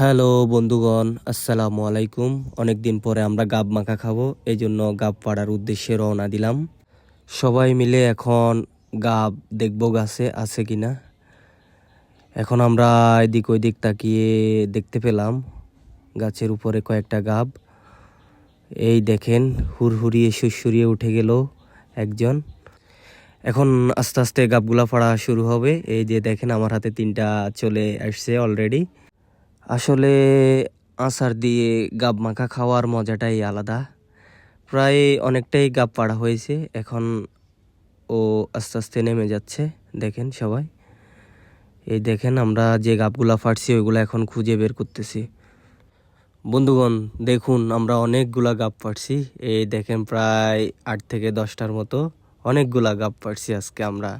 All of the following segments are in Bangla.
হ্যালো বন্ধুগণ, আসসালামু আলাইকুম। অনেক দিন পরে আমরা গাব মাখা খাব এই জন্য গাব পাড়ার উদ্দেশ্যে রওনা দিলাম। সবাই মিলে এখন গাব দেখব গাছে আছে কি না এখন আমরা এদিক ওইদিক তাকিয়ে দেখতে পেলাম গাছের উপরে কয়েকটা গাব। এই দেখেন হুড়হুড়িয়ে সুরসুরিয়ে উঠে গেল একজন। এখন আস্তে আস্তে গাবগুলা ফাড়া শুরু হবে। এই যে দেখেন, আমার হাতে তিনটা চলে আসছে অলরেডি। আসলে আচার দিয়ে গাব মাখা খাওয়ার মজাটাই আলাদা। প্রায় অনেকটাই গাব পাড়া হয়েছে, এখন ও আস্তে আস্তে নেমে যাচ্ছে, দেখেন সবাই। এই দেখেন আমরা যে গাবগুলা ফাটছি, ওইগুলো এখন খুঁজে বের করতেছি। বন্ধুগণ, দেখুন আমরা অনেকগুলা গাব পাড়ছি, এই দেখেন প্রায় আট থেকে দশটার মতো অনেকগুলা গাব পাড়ছি আজকে আমরা।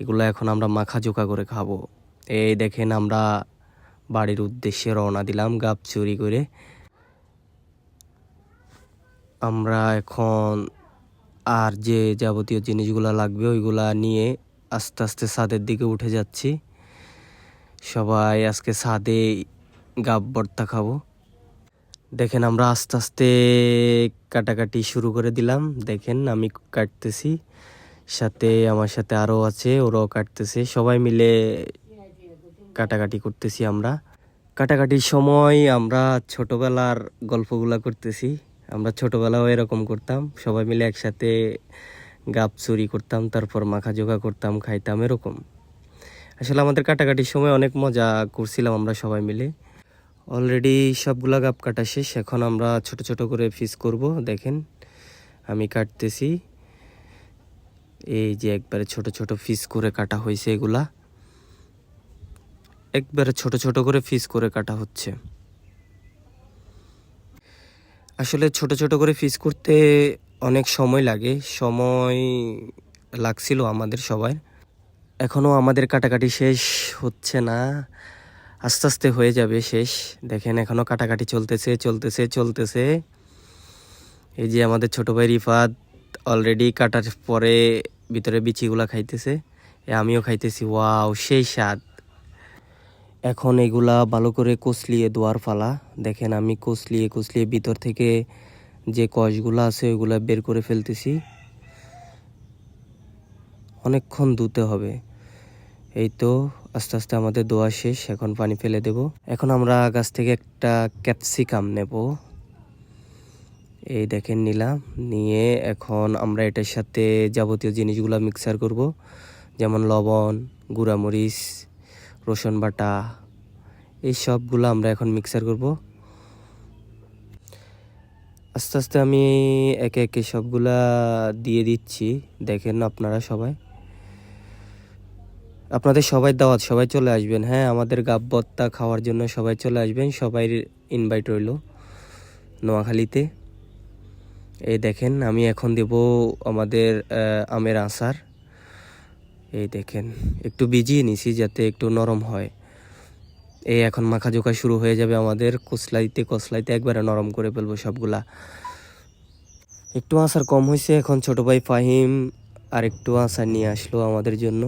এগুলো এখন আমরা মাখা জোকা করে খাব। এই দেখেন আমরা বাড়ির উদ্দেশ্যে রওনা দিলাম গাব চুরি করে। আমরা এখন আর যে যাবতীয় জিনিসগুলো লাগবে ওইগুলা নিয়ে আস্তে আস্তে ছাদের দিকে উঠে যাচ্ছি। সবাই আজকে ছাদে গাব ভর্তা খাব। দেখেন আমরা আস্তে আস্তে কাটাকাটি শুরু করে দিলাম। দেখেন আমি কাটতেছি, সাথে আমার সাথে আরও আছে, ওরাও কাটতেছে। সবাই মিলে কাটাকাটি করতেছি আমরা। কাটাকাটির সময় আমরা ছোটবেলার গল্পগুলা করতেছি। আমরা ছোটবেলাও এরকম করতাম। সবাই মিলে একসাথে গাপ চুরি করতাম, তারপর মাখা জোগা করতাম, খাইতাম, এরকম। আসলে আমাদের কাটাকাটির সময় অনেক মজা করছিলাম আমরা সবাই মিলে। অলরেডি সবগুলা গাপ কাটা শেষ। এখন আমরা ছোট ছোট করে পিস করব, দেখেন। আমি কাটতেছি। এই যে একবারে ছোট ছোট ফিস করে কাটা হয়েছে এগুলা। একবারে ছোট ছোট করে ফিস করে কাটা হচ্ছে। আসলে ছোট ছোট করে ফিস করতে অনেক সময় লাগে, সময় লাগছিল আমাদের সবাই এখনও আমাদের কাটাকাটি শেষ হচ্ছে না, আস্তে আস্তে হয়ে যাবে শেষ। দেখেন এখনও কাটাকাটি চলতেছে চলতেছে চলতেছে। এই যে আমাদের ছোট ভাই রিফাত অলরেডি কাটার পরে ভিতরে বিচিগুলা খাইতেছে আমিও খাইতেছি, ওয়াও, সেই স্বাদ। এখন এগুলা ভালো করে কষলিয়ে দোয়ার ফালা। দেখেন আমি কষলিয়ে কষলিয়ে ভিতর থেকে যে কষগুলো আছে ওইগুলা বের করে ফেলতেছি। অনেকক্ষণ ধুতে হবে। এই তো আস্তে আস্তে আমাদের দোয়া শেষ, এখন পানি ফেলে দেব। এখন আমরা গাছ থেকে একটা ক্যাপসিকাম নেব। এই দেখেন নিলাম, নিয়ে এখন আমরা এটার সাথে যাবতীয় জিনিসগুলো মিক্সার করব। যেমন লবণ, গুঁড়ামরিচ রসুন বাটা, এই সবগুলো আমরা এখন মিক্সার করব। আস্তে আস্তে আমি একে একে সবগুলা দিয়ে দিচ্ছি। দেখেন আপনারা সবাই। আপনাদের সবাই দাওয়াত, সবাই চলে আসবেন। হ্যাঁ আমাদের গাব ভর্তা খাওয়ার জন্য সবাই চলে আসবেন। সবাই ইনভাইট রইল নোয়াখালীতে। এই দেখেন, আমি এখন দেব আমাদের আমের আচার। এই দেখেন, একটু ভিজিয়ে নিছি যাতে একটু নরম হয়। এই এখন মাখা জোকা শুরু হয়ে যাবে আমাদের। কসলাইতে কসলাইতে একবারে নরম করে ফেলব সবগুলা। একটু আচার কম হয়েছে, এখন ছোট ভাই ফাহিম আর একটু আচার নিয়ে আসলো আমাদের জন্য।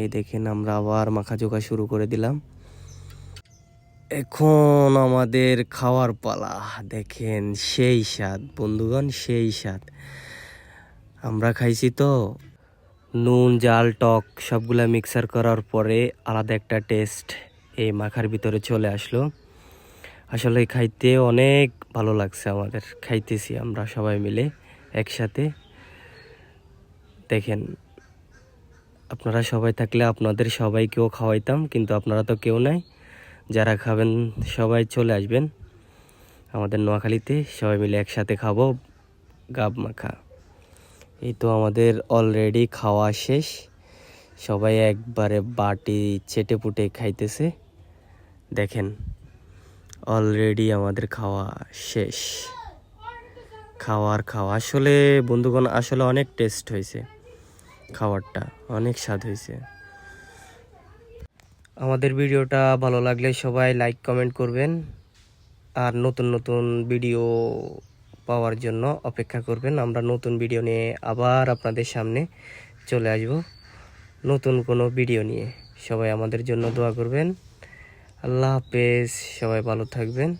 এই দেখেন, আমরা আবার মাখা জোকা শুরু করে দিলাম। এখন আমাদের খাওয়ার পালা। দেখেন, সেই স্বাদ, বন্ধুগণ, সেই স্বাদ। আমরা খাইছি তো। নুন, জাল, টক সবগুলা মিক্সার করার পরে আলাদা একটা টেস্ট এই মাখার ভিতরে চলে আসলো। আসলে খাইতে অনেক ভালো লাগছে আমাদের। খাইতেছি আমরা সবাই মিলে একসাথে। দেখেন, আপনারা সবাই থাকলে আপনাদের সবাইকেও খাওয়াইতাম, কিন্তু আপনারা তো কেউ নাই। যারা খাবেন সবাই চলে আসবেন। আমাদের নোয়াখালীতে সবাই মিলে একসাথে খাব গাব মাখা। এই তো আমাদের অলরেডি খাওয়া শেষ। সবাই একবারে বাটি চেটে পুটে খাইতেছে। দেখেন অলরেডি আমাদের খাওয়া শেষ। খাওয়ার খাওয়া। আসলে বন্ধুগণ, আসলে অনেক টেস্ট হয়েছে খাবারটা, অনেক স্বাদ হয়েছে। আমাদের ভিডিওটা ভালো লাগলে সবাই লাইক কমেন্ট করবেন। আর নতুন নতুন ভিডিও পাওয়ার জন্য অপেক্ষা করবেন। আমরা নতুন ভিডিও নিয়ে আবার আপনাদের সামনে চলে আসব। নতুন কোনো ভিডিও নিয়ে। সবাই আমাদের জন্য দোয়া করবেন। আল্লাহ হাফেজ। সবাই ভালো থাকবেন।